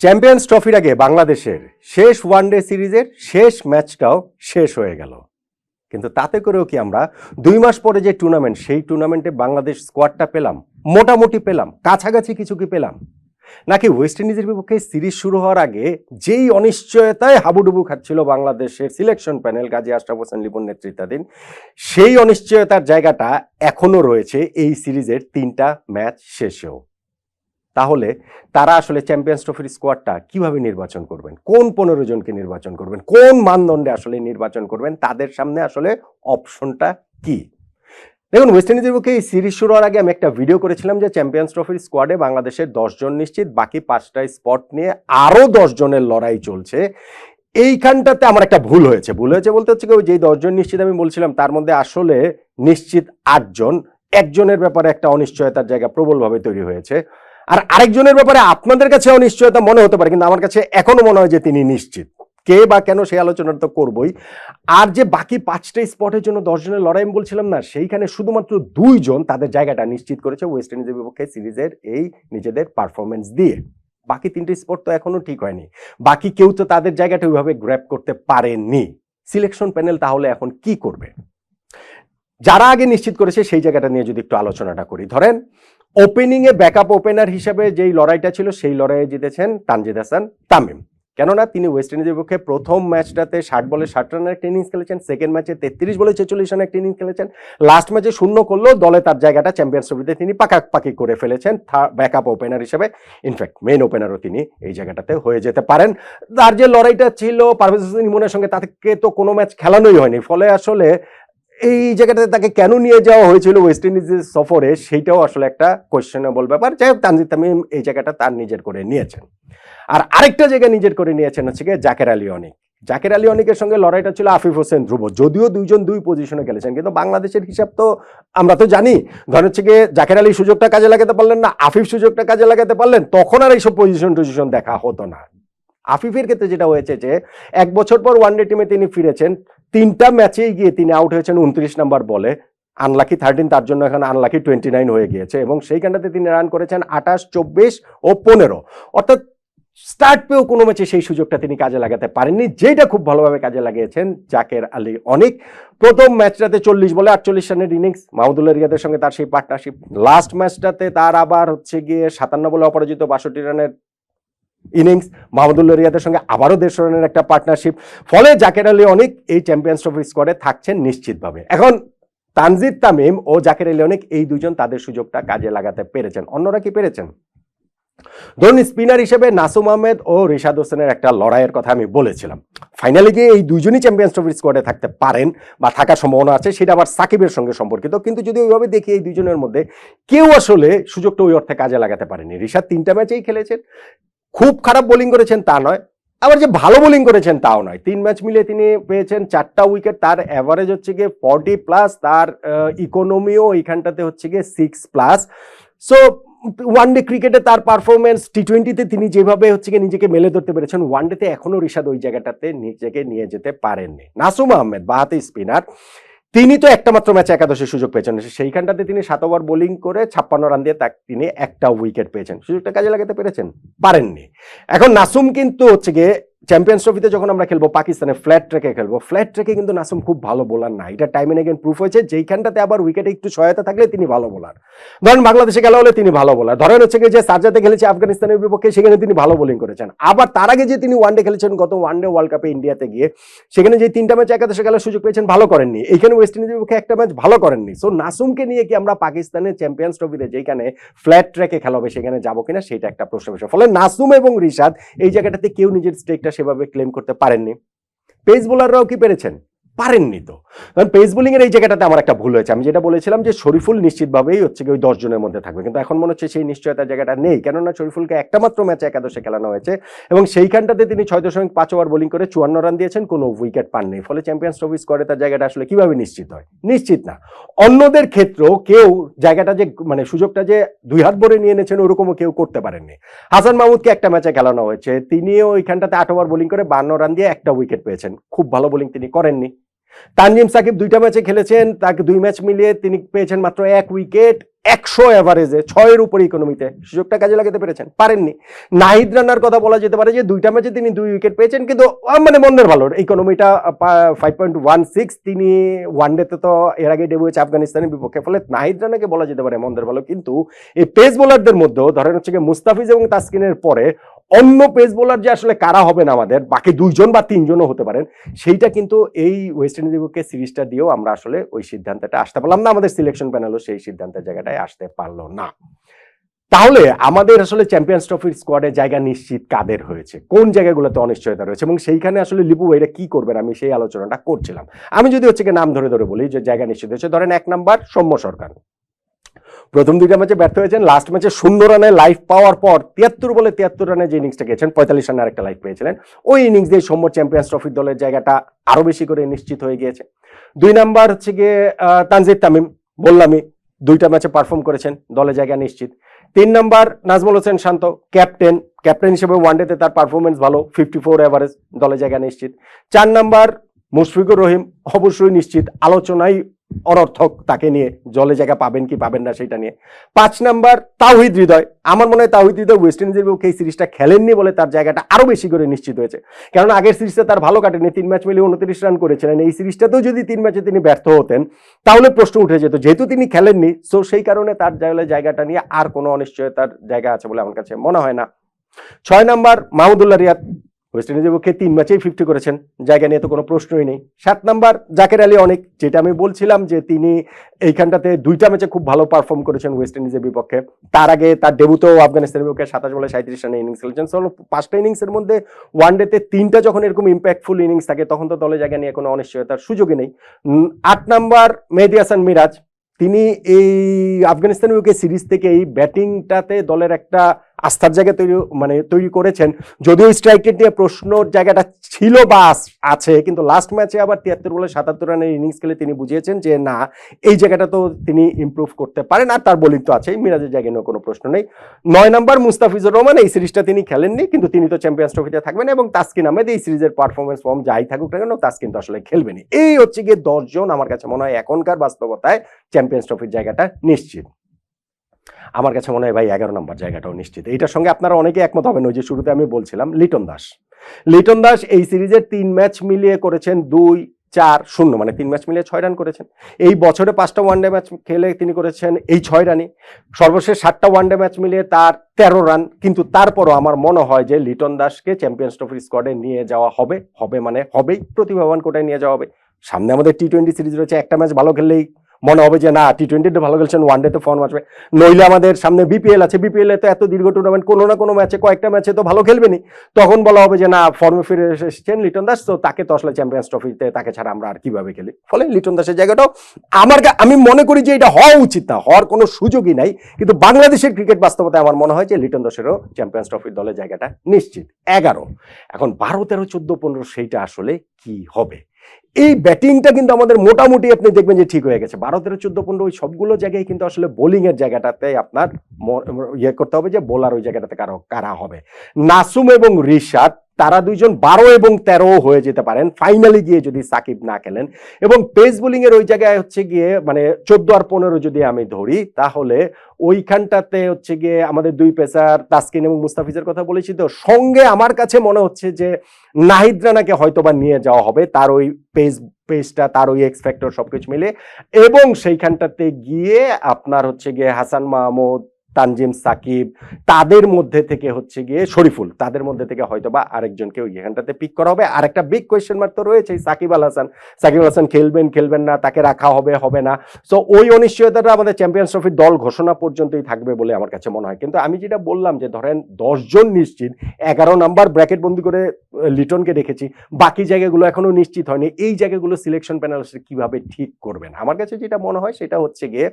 Champions ট্রফির আগে বাংলাদেশের শেষ ওয়ানডে সিরিজের শেষ ম্যাচটাও শেষ হয়ে গেল। কিন্তু তাতে করেও কি আমরা দুই মাস পরে যে টুর্নামেন্ট, সেই টুর্নামেন্টে বাংলাদেশ স্কোয়াডটা পেলাম, মোটামুটি পেলাম, কাছাকাছি কিছু কি পেলাম? নাকি ওয়েস্ট ইন্ডিজের বিপক্ষে সিরিজ শুরু হওয়ার আগে যেই অনিশ্চয়তায় হাবুডুবু খাচ্ছিল বাংলাদেশের সিলেকশন প্যানেল গাজী আশরাফ হোসেন লিপন নেতৃত্বাধীন, সেই অনিশ্চয়তার জায়গাটা এখনও রয়েছে এই সিরিজের তিনটা ম্যাচ শেষেও। তাহলে তারা আসলে চ্যাম্পিয়ন্স ট্রফির স্কোয়াডটা কীভাবে নির্বাচন করবেন? কোন পনেরো জনকে নির্বাচন করবেন? কোন মানদণ্ডে আসলে নির্বাচন করবেন? তাদের সামনে আসলে অপশনটা কি? দেখুন ওয়েস্ট ইন্ডিজের পক্ষে এই সিরিজ শুরু হওয়ার আগে আমি একটা ভিডিও করেছিলাম যে চ্যাম্পিয়ন্স ট্রফির স্কোয়াডে বাংলাদেশের দশজন নিশ্চিত, বাকি পাঁচটা স্পট নিয়ে আরও জনের লড়াই চলছে। এইখানটাতে আমার একটা ভুল হয়েছে। ভুল হয়েছে বলতে হচ্ছে কি, ওই যেই দশজন নিশ্চিত আমি বলছিলাম, তার মধ্যে আসলে নিশ্চিত আটজন, একজনের ব্যাপারে একটা অনিশ্চয়তার জায়গা প্রবলভাবে তৈরি হয়েছে। আর আরেকজনের ব্যাপারে আপনাদের কাছে অনিশ্চয়তা মনে হতে পারে, কিন্তু আমার কাছে এখনও মনে হয় যে তিনি নিশ্চিত। কে বা কেন সেই আলোচনা তো করবই। আর যে বাকি পাঁচটা স্পটের জন্য দশজনের লড়াই, আমি বলছিলাম না, সেইখানে শুধুমাত্র দুইজন তাদের জায়গাটা নিশ্চিত করেছে ওয়েস্ট ইন্ডিজের বিপক্ষে সিরিজের এই নিজেদের পারফরমেন্স দিয়ে। বাকি তিনটে স্পট তো এখনও ঠিক হয়নি। বাকি কেউ তো তাদের জায়গাটা ওইভাবে গ্র্যাপ করতে পারেনি। সিলেকশন প্যানেল তাহলে এখন কি করবে? যারা আগে নিশ্চিত করেছে সেই জায়গাটা নিয়ে যদি একটু আলোচনাটা করি। ধরেন ওপেনিং এ ব্যাকআপ ওপেনার হিসেবে যেই লড়াইটা ছিল, সেই লড়াইয়ে জিতেছেন তানজিদ হাসান তামিম। কেননা, তিনি ওয়েস্ট ইন্ডিজের পক্ষে প্রথম ম্যাচটাতে ষাট বলে ষাট রানের একটা ইনিংস খেলেছেন সেকেন্ড ম্যাচে তেত্রিশ বলে ছেচল্লিশ রানের একটা ইনিংস খেলেছেন। লাস্ট ম্যাচে শূন্য করলেও দলে তার জায়গাটা চ্যাম্পিয়ন্স ট্রফিতে তিনি পাকাপাকি করে ফেলেছেন ব্যাকআপ ওপেনার হিসেবে। ইনফ্যাক্ট মেন ওপেনারও তিনি এই জায়গাটাতে হয়ে যেতে পারেন। তার যে লড়াইটা ছিল, পারভেজ হোসেন ইমনের সঙ্গে তাকে তো কোনো ম্যাচ খেলানোই হয়নি। ফলে আসলে এই জায়গাটাতে তাকে কেন নিয়ে যাওয়া হয়েছিল ওয়েস্ট ইন্ডিজের সফরে, সেইটাও আসলে একটা কোয়েশ্চেনেবল ব্যাপার। যাই হোক, তানজিদ তামিম এই জায়গাটা তার নিজের করে নিয়েছেন। আর আরেকটা জায়গা নিজের করে নিয়েছেন হচ্ছে গিয়ে জাকের আলী অনিক। জাকের আলী অনিকের সঙ্গে লড়াইটা ছিল আফিফ হোসেন ধ্রুব। যদিও দুইজন দুই পজিশনে খেলেছেন, কিন্তু বাংলাদেশের হিসাব তো আমরা তো জানি। ধরেন হচ্ছে গিয়ে জাকের আলী সুযোগটা কাজে লাগাতে পারলেন না, আফিফ সুযোগটা কাজে লাগাতে পারলেন, তখন আর এইসব পজিশন টজিশন দেখা হতো না। আফিফের ক্ষেত্রে যেটা হয়েছে যে, এক বছর পর ওয়ানডে টিমে তিনি ফিরেছেন। তিনটা ম্যাচেই গিয়ে তিনি আউট হয়েছেন উনত্রিশ নাম্বার বলে আনলাকি থার্টিন তার জন্য এখন আনলাকি টোয়েন্টি নাইন হয়ে গিয়েছে এবং সেইখানটাতে তিনি রান করেছেন আঠাশ, চব্বিশ ও পনেরো। অর্থাৎ স্টার্ট পেয়েও কোনো ম্যাচে সেই সুযোগটা তিনি কাজে লাগাতে পারেননি যেটা খুব ভালোভাবে কাজে লাগিয়েছেন জাকের আলী অনেক। প্রথম ম্যাচটাতে চল্লিশ বলে আটচল্লিশ রানের ইনিংস মাহমুদুল্লাহ রিয়াদের সঙ্গে তার সেই পার্টনারশিপ লাস্ট ম্যাচটাতে তার আবার হচ্ছে গিয়ে সাতান্ন বলে অপরাজিত বাষট্টি রানের ইনিংস মাহমুদুল্লাহ রিয়াদের সঙ্গে আবারও দেড়শো রানের একটা পার্টনারশিপ ফলে জাকের আলী অনেক এই চ্যাম্পিয়ন্স ট্রফি স্কোয়াডে থাকছেন নিশ্চিতভাবে। এখন তানজিদ তামিম ও জাকের আলী অনেক এই দুজন তাদের সুযোগটা কাজে লাগাতে পেরেছেন। অন্যরা কি পেরেছেন? ধরুন স্পিনার হিসেবে নাসুম আহমেদ ও রিশাদ হোসেনের একটা লড়াইয়ের কথা আমি বলেছিলাম। ফাইনালি গিয়ে এই দুজনই চ্যাম্পিয়ন্স ট্রফির স্কোয়াডে থাকতে পারেন বা থাকার সম্ভাবনা আছে, সেটা আবার সাকিবের সঙ্গে সম্পর্কিত। কিন্তু যদি ওইভাবে দেখি এই দুজনের মধ্যে কেউ আসলে সুযোগটা ওই অর্থে কাজে লাগাতে পারেনি। রিশাদ তিনটা ম্যাচেই খেলেছেন খুব খারাপ বোলিং করেছেন তা নয়, আবার যে ভালো বোলিং করেছেন তাও নয়। তিন ম্যাচ মিলে তিনি পেয়েছেন চারটা উইকেট তার অ্যাভারেজ হচ্ছে গিয়ে ফর্টি প্লাস তার ইকোনমিও এইখানটাতে হচ্ছে গিয়ে six plus so one day ক্রিকেটে তার পারফরমেন্স টি টোয়েন্টিতে তিনি যেভাবে হচ্ছে গিয়ে নিজেকে মেলে ধরতে পেরেছেন ওয়ান ডেতে এখনও রিশাদ ওই জায়গাটাতে নিজেকে নিয়ে যেতে পারেননি। নাসুম আহমেদ, বাহাতে স্পিনার তিনি তো একটা মাত্র ম্যাচে একাদশের সুযোগ পেয়েছেন। সেইখানটাতে তিনি সাত ওভার বোলিং করে ছাপ্পান্ন রান দিয়ে তাক তিনি একটা উইকেট পেয়েছেন। সুযোগটা কাজে লাগাতে পেরেছেন? পারেননি। এখন নাসুম কিন্তু হচ্ছে গিয়ে চ্যাম্পিয়ন্স ট্রফিতে যখন আমরা খেলব পাকিস্তানে ফ্ল্যাট ট্রেকে খেলব ফ্ল্যাট ট্রেকে কিন্তু নাসুম খুব ভালো বোলার না। এটা টাইম এগেন প্রুফ হয়েছে, যেইখানটাতে আবার উইকেটে একটু সহায়তা থাকলে তিনি ভালো বোলার ধরেন বাংলাদেশে গেলে হলে তিনি ভালো বোলার ধরেন হচ্ছে যে সার্জাতে খেলেছে আফগানিস্তানের বিপক্ষে, সেখানে তিনি ভালো বোলিং করেছেন। আবার তার আগে যে তিনি ওয়ানডে খেলেছেন গত ওয়ানডে ওয়ার্ল্ড কাপে ইন্ডিয়াতে গিয়ে, সেখানে যে তিনটা ম্যাচ একাদশে খেলার সুযোগ পেয়েছেন, ভালো করেননি। এইখানে ওয়েস্ট ইন্ডিজের বিপক্ষে একটা ম্যাচ ভালো করেননি। সো নাসুমকে নিয়ে কি আমরা পাকিস্তানের চ্যাম্পিয়ন্স ট্রফিতে যেখানে ফ্ল্যাট ট্র্যাকে খেলা হবে, সেখানে যাব কিনা, সেটা একটা প্রশ্ন ফলে নাসুম এবং রিশাদ এই জায়গাটাতে কেউ নিজের স্টেকটা সেভাবে ক্লেম করতে পারেননি। পেস বোলাররাও কি পেরেছেন? পারেননি তো। কারণ পেস বোলিংয়ের এই জায়গাটাতে আমার একটা ভুল হয়েছে। আমি যেটা বলেছিলাম যে শরীফুল নিশ্চিতভাবেই হচ্ছে কি ওই দশ জনের মধ্যে থাকবে। কিন্তু এখন মনে হচ্ছে সেই নিশ্চয়তার জায়গাটা নেই। কেননা শরীফুলকে একটা মাত্র ম্যাচে একাদশে খেলানো হয়েছে এবং সেইখানটাতে তিনি ছয় দশমিক পাঁচ ওভার বোলিং করে চুয়ান্ন রান দিয়েছেন। কোনো উইকেট পাননি। ফলে চ্যাম্পিয়ন্স ট্রফি স্কোয়াডে তার জায়গাটা আসলে কীভাবে নিশ্চিত হয়? নিশ্চিত না। অন্যদের ক্ষেত্রেও কেউ জায়গাটা যে মানে সুযোগটা যে দুই হাত ভরে নিয়ে এনেছেন ওরকমও কেউ করতে পারেননি। হাসান মাহমুদকে একটা ম্যাচে খেলানো হয়েছে। তিনিও ওইখানটাতে আট ওভার বোলিং করে বান্ন রান দিয়ে একটা উইকেট পেয়েছেন। খুব ভালো বোলিং তিনি করেননি। তানজিম সাকিব দুইটা ম্যাচে খেলেছেন, তাকে দুই ম্যাচ মিলিয়ে তিনি পেয়েছেন মাত্র এক উইকেট, একশো এভারেজে ছয়ের উপরে ইকোনমিতে সুযোগটা কাজে লাগাতে পেরেছেন? পারেননি। নাহিদ রান্নার কথা বলা যেতে পারে যে দুইটা ম্যাচে তিনি দুই উইকেট পেয়েছেন, কিন্তু মানে মন্দের ভালো ইকোনমিটা ফাইভ পয়েন্ট ওয়ান সিক্স তিনি ওয়ানডেতে তো এর আগে ডেবু হয়েছে আফগানিস্তানের বিপক্ষে, ফলে নাহিদ রানাকে বলা যেতে পারে মন্দের ভালো, কিন্তু এই পেস বোলারদের মধ্যেও, ধরেন হচ্ছে গিয়ে মুস্তাফিজ এবং তাসকিনের পরে অন্য পেস বোলার যে আসলে কারা হবেন আমাদের, বাকি দুইজন বা তিনজনও হতে পারেন, সেইটা কিন্তু এই ওয়েস্ট ইন্ডিজ সিরিজটা দিয়েও আমরা আসলে ওই সিদ্ধান্তটা আসতে পারলাম না, আমাদের সিলেকশন প্যানেলও সেই সিদ্ধান্তের জায়গাটায় আসতে পারল না। তাহলে আমাদের আসলে চ্যাম্পিয়ন্স ট্রফির স্কোয়াডে জায়গা নিশ্চিত কাদের হয়েছে? কোন জায়গাগুলোতে অনিশ্চয়তা রয়েছে? এবং সেইখানে আসলে লিপু ভাইরা কি করবেন? আমি সেই আলোচনাটা করছিলাম। আমি যদি হচ্ছে নাম ধরে ধরে বলি যে জায়গা নিশ্চিত হয়েছে, ধরেন এক নাম্বার সৌম্য সরকার। প্রথম দুইটা ম্যাচে ব্যর্থ হয়েছেন লাস্ট ম্যাচে শূন্য রানে লাইফ পাওয়ার পর তিয়াত্তর বলে তিয়াত্তর রানে যে ইনিংসটা গেছেন পঁয়তাল্লিশ রানে আরেকটা লাইফ পেয়েছিলেন। ওই ইনিংস দিয়ে সৌম্য চ্যাম্পিয়ন্স ট্রফির দলের জায়গাটা আরও বেশি করে নিশ্চিত হয়ে গিয়েছে। দুই নাম্বার হচ্ছে গিয়ে তানজিদ তামিম, বললামই দুইটা ম্যাচে পারফর্ম করেছেন দলে জায়গা নিশ্চিত। তিন number Nazmul Hossain Shanto captain captain হিসেবে ওয়ানডেতে তার পারফরমেন্স ভালো ফিফটি ফোর অ্যাভারেজ দলে জায়গা নিশ্চিত। চার নাম্বার মুশফিকুর রহিম, অবশ্যই নিশ্চিত আলোচনায় অনর্থক তাকে নিয়ে, জলে জায়গা পাবেন কি পাবেন না সেটা নিয়ে। পাঁচ নাম্বার, তাওহিদ হৃদয়। আমার মনে হয় তাওহিদ হৃদয় ওয়েস্ট ইন্ডিজের বিপক্ষে এই সিরিজটা খেলেননি বলে তার জায়গাটা আরও বেশি করে নিশ্চিত হয়েছে। কারণ আগের সিরিজটা তার ভালো কাটেনি, তিন ম্যাচ মিলিয়ে উনত্রিশ রান করেছিলেন। এই সিরিজটাতেও যদি তিন ম্যাচে তিনি ব্যর্থ হতেন, তাহলে প্রশ্ন উঠে যেত, যেহেতু তিনি খেলেননি সো সেই কারণে তার জায়গাটা নিয়ে আর কোনো অনিশ্চয়তার জায়গা আছে বলে আমার কাছে মনে হয় না। ছয় নাম্বার, মাহমুদুল্লাহ রিয়াদ। ওয়েস্ট ইন্ডিজের পক্ষে তিন ম্যাচেই ফিফটি করেছেন। জায়গা নিয়ে তো কোনো প্রশ্নই নেই। সাত নাম্বার জাকের আলী অনেক, যেটা আমি বলছিলাম যে তিনি এইখানটাতে দুইটা ম্যাচে খুব ভালো পারফর্ম করেছেন ওয়েস্ট ইন্ডিজের বিপক্ষে। তার আগে তার ডেবুতেও আফগানিস্তানের বিপক্ষে সাতাশ বলে সাঁত্রিশ রানে ইনিংস খেলেছেন। সো পাঁচটা ইনিংসের মধ্যে ওয়ান ডেতে তিনটা যখন এরকম ইম্প্যাক্টফুল ইনিংস থাকে, তখন তো দলে জায়গা নিয়ে কোনো অনিশ্চয়তার সুযোগই নেই। আট নাম্বার মেহেদি হাসান মিরাজ, তিনি এই আফগানিস্তানের বিপক্ষে সিরিজ থেকে এই ব্যাটিংটাতে দলের একটা আস্থার জায়গা তৈরি মানে তৈরি করেছেন। যদিও স্ট্রাইক রেট নিয়ে প্রশ্নর জায়গাটা ছিল বা আছে, কিন্তু লাস্ট ম্যাচে আবার তিয়াত্তর বলে সাতাত্তর রানের ইনিংস খেলে তিনি বুঝিয়েছেন যে না, এই জায়গাটা তো তিনি ইমপ্রুভ করতে পারেন আর তার বোলিং তো আছেই, মিরাজের জায়গায় নিয়ে কোনো প্রশ্ন নেই। নয় নম্বর মুস্তাফিজুর রহমান, এই সিরিজটা তিনি খেলেননি, কিন্তু তিনি তো চ্যাম্পিয়ন্স ট্রফিতে থাকবেন এবং তাসকিন আহমেদ এই সিরিজের পারফরমেন্স ফর্ম যাই থাকুক না কেন, তাসকিন তো আসলে খেলবেনি এই হচ্ছে গিয়ে দশজন আমার কাছে মনে হয় এখনকার বাস্তবতায় চ্যাম্পিয়ন্স ট্রফির জায়গাটা নিশ্চিত। আমার কাছে মনে হয় ভাই এগারো নম্বর জায়গাটাও নিশ্চিত। এটার সঙ্গে আপনারা অনেকে একমত হবেন, ওই যে শুরুতে আমি বলছিলাম, লিটন দাস। লিটন দাস এই সিরিজের তিন ম্যাচ মিলিয়ে করেছেন দুই, চার, শূন্য মানে তিন ম্যাচ মিলিয়ে ছয় রান করেছেন। এই বছরে পাঁচটা ওয়ানডে ম্যাচ খেলে তিনি করেছেন এই ছয় রানই। সর্বশেষ সাতটা ওয়ানডে ম্যাচ মিলিয়ে তার তেরো রান, কিন্তু তারপরও আমার মনে হয় যে লিটন দাসকে চ্যাম্পিয়ন্স ট্রফির স্কোয়াডে নিয়ে যাওয়া হবে হবে মানে হবেই, প্রতিভাবান কোটায় নিয়ে যাওয়া হবে। সামনে আমাদের টি টোয়েন্টি সিরিজ রয়েছে, একটা ম্যাচ ভালো খেললেই মনে হবে যে না টি টোয়েন্টিতে ভালো খেলছেন ওয়ান ডেতে ফর্ম আসবে। নইলে আমাদের সামনে বিপিএল আছে বিপিএল তো এত দীর্ঘ টুর্নামেন্ট কোনো না কোনো ম্যাচে কয়েকটা ম্যাচে তো ভালো খেলবেনি তখন বলা হবে যে না ফর্মে ফিরে এসেছেন লিটন দাস, তো তাকে তো আসলে চ্যাম্পিয়ন্স ট্রফিতে তাকে ছাড়া আমরা আর কীভাবে খেলি? ফলে লিটন দাসের জায়গাটাও আমার আমি মনে করি যে এটা হওয়া উচিত না, হওয়ার কোনো সুযোগই নাই। কিন্তু বাংলাদেশের ক্রিকেট বাস্তবতায় আমার মনে হয় যে লিটন দাসেরও চ্যাম্পিয়ন্স ট্রফির দলের জায়গাটা নিশ্চিত। এগারো। এখন বারো, তেরো, চোদ্দ, পনেরো, সেইটা আসলে কি হবে? এই ব্যাটিংটা কিন্তু আমাদের মোটামুটি আপনি দেখবেন যে ঠিক হয়ে গেছে। বারো তেরো চোদ্দ পনেরো ওই সবগুলো জায়গায় কিন্তু আসলে বোলিং এর জায়গাটাতে আপনার ইয়ে করতে হবে যে বোলার ওই জায়গাটাতে কারও কারা হবে। নাসুম এবং রিশাদ, তারা দুইজন বারো এবং তেরো হয়ে যেতে পারেন। ফাইনালি গিয়ে যদি সাকিব না খেলেন এবং পেস বোলিং এর ওই জায়গায় হচ্ছে গিয়ে মানে চোদ্দ আর পনেরো যদি আমি ধরি, তাহলে ওইখানটাতে হচ্ছে গিয়ে আমাদের দুই পেসার তাসকিন এবং মুস্তাফিজের কথা বলেছি তো, সঙ্গে আমার কাছে মনে হচ্ছে যে নাহিদ রানাকে হয়তো বা নিয়ে যাওয়া হবে। তার ওই পেস পেজটা তার ওই এক্সপেক্টর সবকিছু মিলে এবং সেইখানটাতে গিয়ে আপনার হচ্ছে গিয়ে হাসান মাহমুদ তানজিম, সাকিব, তাদের মধ্যে থেকে হচ্ছে গিয়ে শরীফুল। তাদের মধ্যে থেকে হয়তো বা আরেকজনকে ওই এখানটাতে পিক করা হবে। আর একটা বিগ কোয়েশ্চেন মার্ক তো রয়েছে সাকিব আল হাসান। সাকিব আল হাসান খেলবেন খেলবেন না, তাকে রাখা হবে হবে না। সো ওই অনিশ্চয়তাটা আমাদের চ্যাম্পিয়ন্স ট্রফির দল ঘোষণা পর্যন্তই থাকবে বলে আমার কাছে মনে হয়। কিন্তু আমি যেটা বললাম যে, ধরেন দশজন নিশ্চিত, এগারো নাম্বার ব্র্যাকেট বন্দি করে লিটনকে রেখেছি, বাকি জায়গাগুলো এখনও নিশ্চিত হয়নি। এই জায়গাগুলো সিলেকশন প্যানেল কীভাবে ঠিক করবেন? আমার কাছে যেটা মনে হয় সেটা হচ্ছে গিয়ে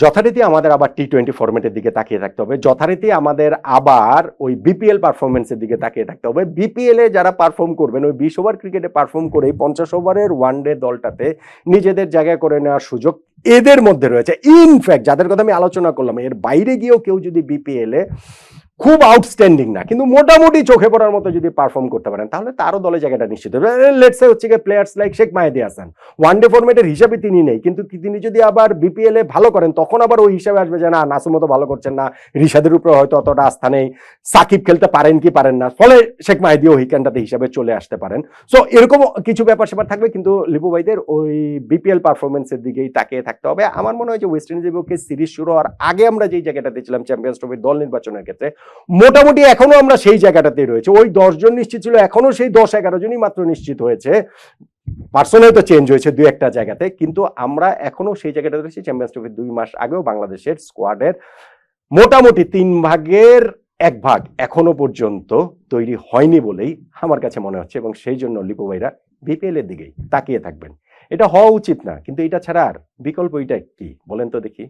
যথারীতি আমাদের আবার টি টোয়েন্টি ফরম্যাটের দিকে তাকিয়ে থাকতে হবে। যথারীতি আমাদের আবার ওই বিপিএল পারফরমেন্সের দিকে তাকিয়ে থাকতে হবে। বিপিএলে যারা পারফর্ম করবেন, ওই বিশ ওভার ক্রিকেটে পারফর্ম করেই পঞ্চাশ ওভারের ওয়ান ডে দলটাতে নিজেদের জায়গায় করে নেওয়ার সুযোগ এদের মধ্যে রয়েছে। ইনফ্যাক্ট যাদের কথা আমি আলোচনা করলাম, এর বাইরে গিয়েও কেউ যদি বিপিএলে খুব আউটস্ট্যান্ডিং না, কিন্তু মোটামুটি চোখে পড়ার মতো যদি পারফর্ম করতে পারেন, তাহলে তারও দলে জায়গাটা নিশ্চিত হবে। লেটসে হচ্ছে গিয়ে players like Sheikh Mahedi Hasan one day ফরম্যাটের হিসাবে তিনি নেই, কিন্তু তিনি যদি আবার বিপিএল এ ভালো করেন, তখন আবার ওই হিসাবে আসবে যে, না, নাসুম মতো ভালো করছেন না, রিশাদের উপরে হয়তো অতটা আস্থা নেই, সাকিব খেলতে পারেন কি পারেন না। ফলে শেখ মাহেদি ওই ক্যানটাতে হিসাবে চলে আসতে পারেন। সো এরকম কিছু ব্যাপার স্যাপার থাকবে, কিন্তু লিপু ভাইদের ওই বিপিএল পারফরমেন্সের দিকেই তাকিয়ে থাকতে হবে। আমার মনে হয় যে ওয়েস্ট বিপক্ষে সিরিজ শুরু হওয়ার আগে আমরা যেই জায়গাটাতে ছিলাম চ্যাম্পিয়ন্স ট্রফির দল নির্বাচনের ক্ষেত্রে মোটামুটি এখনও আমরা সেই জায়গাটাতেই রয়েছে। ওই দশজন নিশ্চিত ছিল, এখনও সেই দশ এগারো জনই মাত্র নিশ্চিত হয়েছে। পার্সোনাল তো চেঞ্জ হয়েছে দুই একটা জায়গাতে, কিন্তু আমরা এখনও সেই জায়গাটাতে রয়েছি চ্যাম্পিয়ন্স ট্রফির দুই মাস আগেও বাংলাদেশের স্কোয়াডের মোটামুটি তিন ভাগের এক ভাগ এখনও পর্যন্ত তৈরি হয়নি বলেই আমার কাছে মনে হচ্ছে এবং সেই জন্য লিপু ভাইরা বিপিএল এর দিকেই তাকিয়ে থাকবেন। এটা হওয়া উচিত না, কিন্তু এটা ছাড়া আর বিকল্প এটা কি? বলেন তো দেখি।